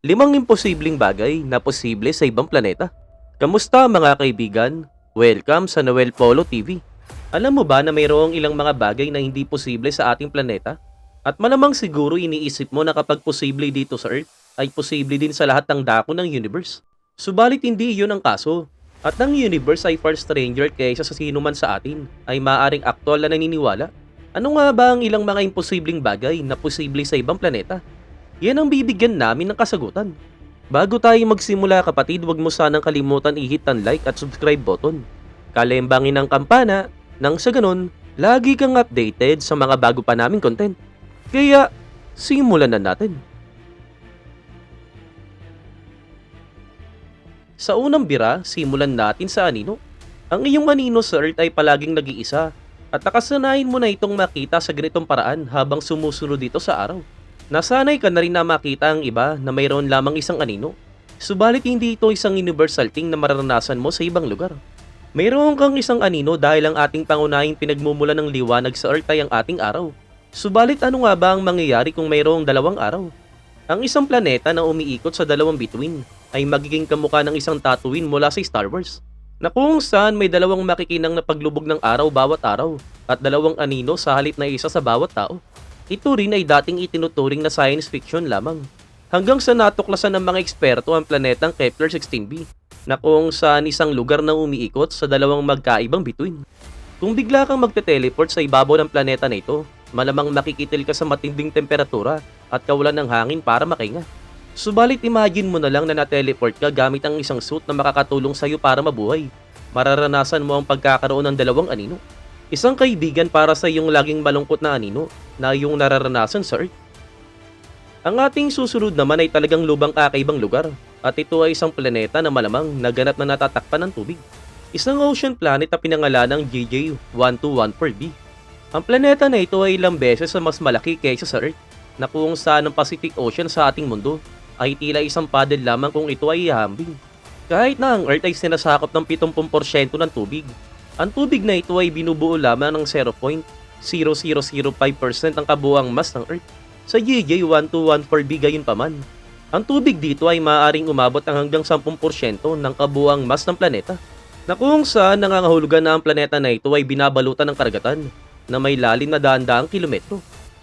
Limang imposibleng bagay na posible sa ibang planeta. Kamusta mga kaibigan? Welcome sa Noel Polo TV. Alam mo ba na mayroong ilang mga bagay na hindi posible sa ating planeta? At malamang siguro iniisip mo na kapag posible dito sa Earth, ay posible din sa lahat ng dako ng universe. Subalit hindi iyon ang kaso. At ang universe ay far stranger kaysa sa sino man sa atin, ay maaring aktwal na naniniwala. Ano nga ba ang ilang mga imposibleng bagay na posible sa ibang planeta? Yan ang bibigyan namin ng kasagutan. Bago tayo magsimula kapatid, huwag mo sanang kalimutan i-hit ang like at subscribe button. Kalembangin ang kampana nang sa ganun, lagi kang updated sa mga bago pa naming content. Kaya, simulan na natin. Sa unang bira, simulan natin sa anino. Ang iyong anino sa Earth ay palaging nag-iisa at nakasanayin mo na itong makita sa ganitong paraan habang sumusunod dito sa araw. Nasanay ka na rin na makita ang iba na mayroon lamang isang anino. Subalit hindi ito isang universal thing na mararanasan mo sa ibang lugar. Mayroon kang isang anino dahil ang ating pangunahing pinagmumula ng liwanag sa Earth ay ang ating araw. Subalit ano nga ba ang mangyayari kung mayroong dalawang araw? Ang isang planeta na umiikot sa dalawang bituin ay magiging kamukha ng isang Tatooine mula sa Star Wars na kung saan may dalawang makikinang na paglubog ng araw bawat araw at dalawang anino sa halip na isa sa bawat tao. Ito rin ay dating itinuturing na science fiction lamang. Hanggang sa natuklasan ng mga eksperto ang planetang Kepler 16b na kung saan isang lugar na umiikot sa dalawang magkaibang bituin. Kung bigla kang magte-teleport sa ibabaw ng planeta na ito, malamang makikitil ka sa matinding temperatura at kawalan ng hangin para makahinga. Subalit imagine mo na lang na na-teleport ka gamit ang isang suit na makakatulong sa'yo para mabuhay. Mararanasan mo ang pagkakaroon ng dalawang anino. Isang kaibigan para sa iyong laging malungkot na anino na iyong nararanasan sa Earth. Ang ating susunod naman ay talagang lubang kakaibang lugar at ito ay isang planeta na malamang naganap na natatakpan ng tubig. Isang ocean planet na pinangalan ng JJ1214b. Ang planeta na ito ay ilang beses mas malaki kaysa sa Earth na kung saan ang Pacific Ocean sa ating mundo ay tila isang paddle lamang kung ito ay ihambing. Kahit na ang Earth ay sinasakop ng 70% ng tubig, ang tubig na ito ay binubuo lamang ng 0.0005% ng kabuang mass ng Earth. Sa JJ1214b gayon paman, ang tubig dito ay maaaring umabot ng hanggang 10% ng kabuang mass ng planeta. Na kung saan nangangahulugan na ang planeta na ito ay binabalutan ng karagatan na may lalim na daan-daang kilometro.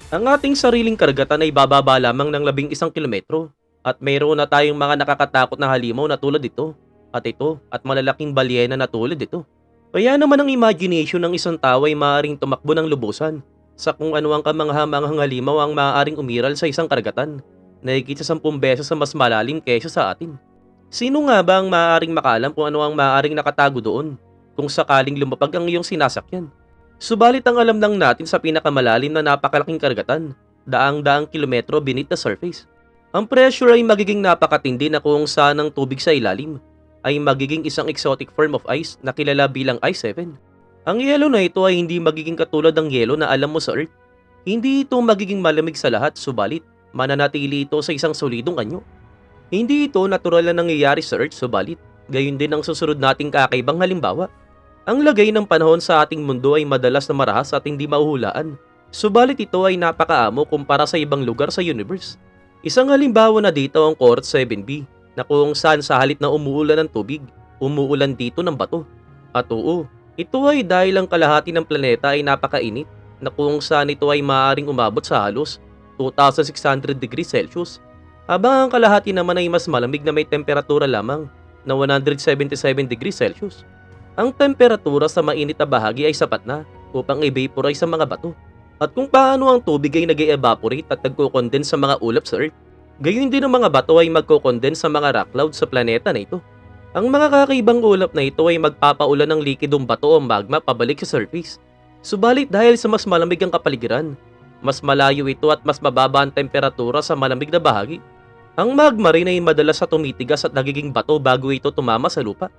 Ang ating sariling karagatan ay bababa lamang ng labing isang kilometro at mayroon na tayong mga nakakatakot na halimaw na tulad ito at ito at malalaking balyena na tulad ito. Kaya naman ang imagination ng isang tao ay maaaring tumakbo ng lubusan sa kung ano ang kamangha-manghang halimaw ang maaaring umiral sa isang karagatan na higit sa 10 beses sa mas malalim kaysa sa atin. Sino nga ba ang maaaring makalam kung ano ang maaaring nakatago doon kung sakaling lumapag ang iyong sinasakyan? Subalit ang alam lang natin sa pinakamalalim na napakalaking karagatan, daang-daang kilometro beneath the surface. Ang pressure ay magiging napakatindi na kung saan ang tubig sa ilalim ay magiging isang exotic form of ice na kilala bilang Ice 7. Ang yelo na ito ay hindi magiging katulad ng yelo na alam mo sa Earth. Hindi ito magiging malamig sa lahat subalit mananatili ito sa isang solidong anyo. Hindi ito natural na nangyayari sa Earth subalit gayon din ang susunod nating kakaibang halimbawa. Ang lagay ng panahon sa ating mundo ay madalas na marahas at hindi mahuhulaan. Subalit ito ay napakaamo kumpara sa ibang lugar sa universe. Isang halimbawa na dito ang Cohort 7b na kung saan sa halip na umuulan ng tubig, umuulan dito ng bato. At oo, ito ay dahil ang kalahati ng planeta ay napakainit na kung saan ito ay maaaring umabot sa halos 2,600 degrees Celsius. Habang ang kalahati naman ay mas malamig na may temperatura lamang na 177 degrees Celsius. Ang temperatura sa mainit na bahagi ay sapat na upang i-vaporize sa mga bato. At kung paano ang tubig ay nag evaporate at nagko-condense sa mga ulap sa Earth, gayon din ang mga bato ay magko-condense sa mga rock clouds sa planeta na ito. Ang mga kakaibang ulap na ito ay magpapaulan ng likidong bato o magma pabalik sa surface. Subalit dahil sa mas malamig ang kapaligiran, mas malayo ito at mas mababa ang temperatura sa malamig na bahagi. Ang magma rin ay madalas sa tumitigas at nagiging bato bago ito tumama sa lupa.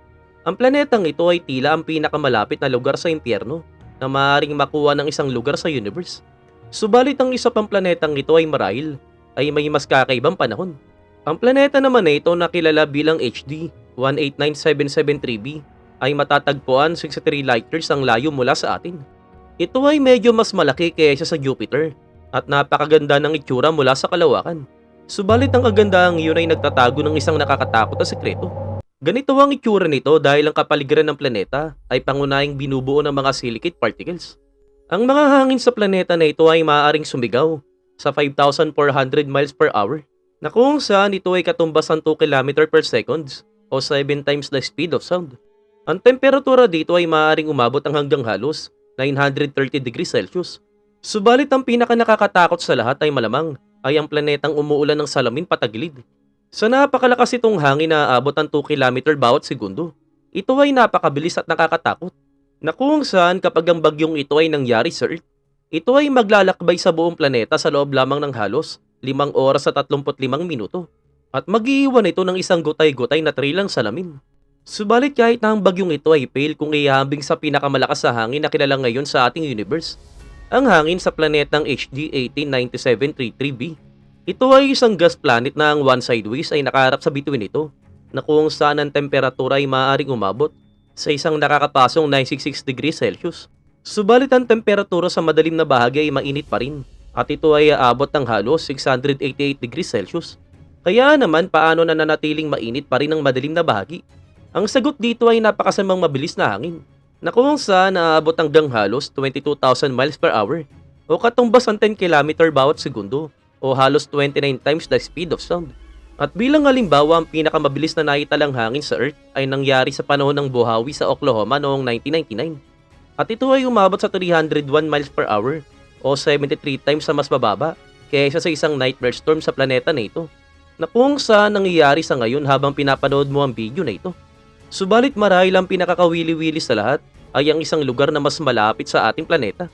Ang planetang ito ay tila ang pinakamalapit na lugar sa impyerno na maaaring makuha ng isang lugar sa universe. Subalit ang isa pang planetang ito ay marahil ay may mas kakaibang panahon. Ang planeta naman na ito na kilala bilang HD 189773b ay matatagpuan 63 light years ang layo mula sa atin. Ito ay medyo mas malaki kaysa sa Jupiter at napakaganda ng itsura mula sa kalawakan. Subalit ang kagandahan yun ay nagtatago ng isang nakakatakot na sekreto. Ganito ang itsura nito dahil ang kapaligiran ng planeta ay pangunahing binubuo ng mga silicate particles. Ang mga hangin sa planeta na ito ay maaaring sumigaw sa 5,400 miles per hour na kung saan ito ay katumbas ng 2 km per seconds o 7 times the speed of sound. Ang temperatura dito ay maaaring umabot ang hanggang halos 930 degrees Celsius. Subalit ang pinaka nakakatakot sa lahat ay malamang ay ang planetang umuulan ng salamin patagilid. Sa napakalakas itong hangin na aabot ng 2 km bawat segundo, ito ay napakabilis at nakakatakot. Na kung saan kapag ang bagyong ito ay nangyari sa Earth, ito ay maglalakbay sa buong planeta sa loob lamang ng halos 5 oras at 35 minuto. At mag-iiwan ito ng isang gutay-gutay na trilang salamin. Subalit kahit na ang bagyong ito ay pale kung ihambing sa pinakamalakas sa hangin na kilala ngayon sa ating universe, ang hangin sa planetang HD 189733b. Ito ay isang gas planet na ang one sideways ay nakaharap sa bituin nito na kung saan ang temperatura ay maaaring umabot sa isang nakakapasong 966 degrees Celsius. Subalit ang temperatura sa madalim na bahagi ay mainit pa rin at ito ay aabot ng halos 688 degrees Celsius. Kaya naman paano na nanatiling mainit pa rin ang madilim na bahagi? Ang sagot dito ay napakasamang mabilis na hangin na kung saan naaabot hanggang halos 22,000 miles per hour o katumbas ang 10 km bawat segundo o halos 29 times the speed of sound. At bilang halimbawa, ang pinakamabilis na naitalang hangin sa Earth ay nangyari sa panahon ng buhawi sa Oklahoma noong 1999. At ito ay umabot sa 301 miles per hour o 73 times sa mas bababa kaysa sa isang nightmare storm sa planeta na ito na kung saan nangyayari sa ngayon habang pinapanood mo ang video na ito. Subalit marahil ang pinakakawili-wili sa lahat ay ang isang lugar na mas malapit sa ating planeta.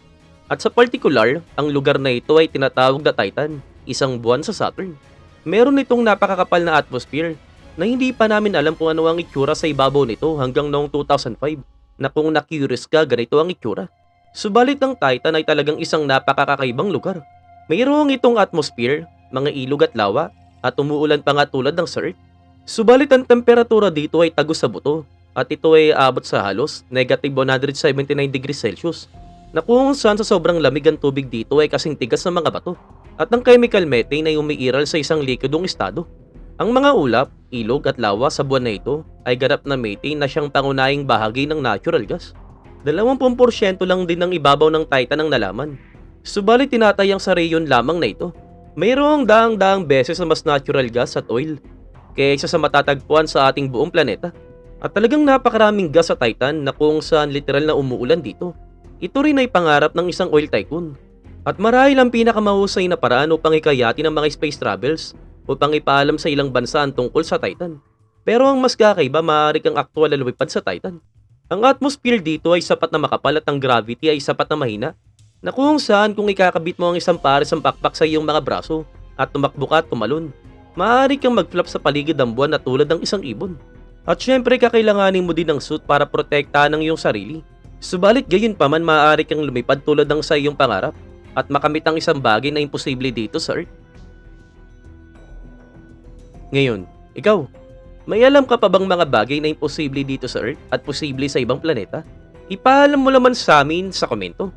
At sa particular, ang lugar na ito ay tinatawag na Titan, isang buwan sa Saturn. Meron itong napakakapal na atmosphere na hindi pa namin alam kung ano ang itsura sa ibabaw nito hanggang noong 2005 na kung na-curious ka ganito ang itsura. Subalit ang Titan ay talagang isang napakakakaibang lugar. Mayroong itong atmosphere, mga ilog at lawa, at umuulan pa nga tulad ng Earth. Subalit ang temperatura dito ay tagos sa buto at ito ay abot sa halos negative 179 degrees Celsius na kung saan sa sobrang lamig ang tubig dito ay kasing tigas ng mga bato at ang chemical methane ay umiiral sa isang likidong estado. Ang mga ulap, ilog at lawa sa buwan na ito ay ganap na methane na siyang pangunahing bahagi ng natural gas. 20% lang din ng ibabaw ng Titan ang nalaman. Subalit tinatayang sa rayon lamang na ito. Mayroong daang-daang beses na mas natural gas at oil kaysa sa matatagpuan sa ating buong planeta. At talagang napakaraming gas sa Titan na kung saan literal na umuulan dito. Ito rin ay pangarap ng isang oil tycoon. At marahil ang pinakamahusay na paraan upang ikayati ng mga space travels upang ipaalam sa ilang bansa ang tungkol sa Titan. Pero ang mas kakaiba maaari kang aktwal na lumipad sa Titan. Ang atmosphere dito ay sapat na makapal at ang gravity ay sapat na mahina na kung saan kung ikakabit mo ang isang pares ng pakpak sa iyong mga braso at tumakbo ka at tumalon, maaari kang mag-flop sa paligid ng buwan na tulad ng isang ibon. At syempre kakailanganin mo din ng suit para protektahan ang iyong sarili. Subalit gayon pa man maaari kang lumipad tulad ng sa iyong pangarap at makamit ang isang bagay na imposible dito sa Earth. Ngayon, ikaw, may alam ka pa bang mga bagay na imposible dito sa Earth at posible sa ibang planeta? Ipaalam mo naman sa amin sa komento.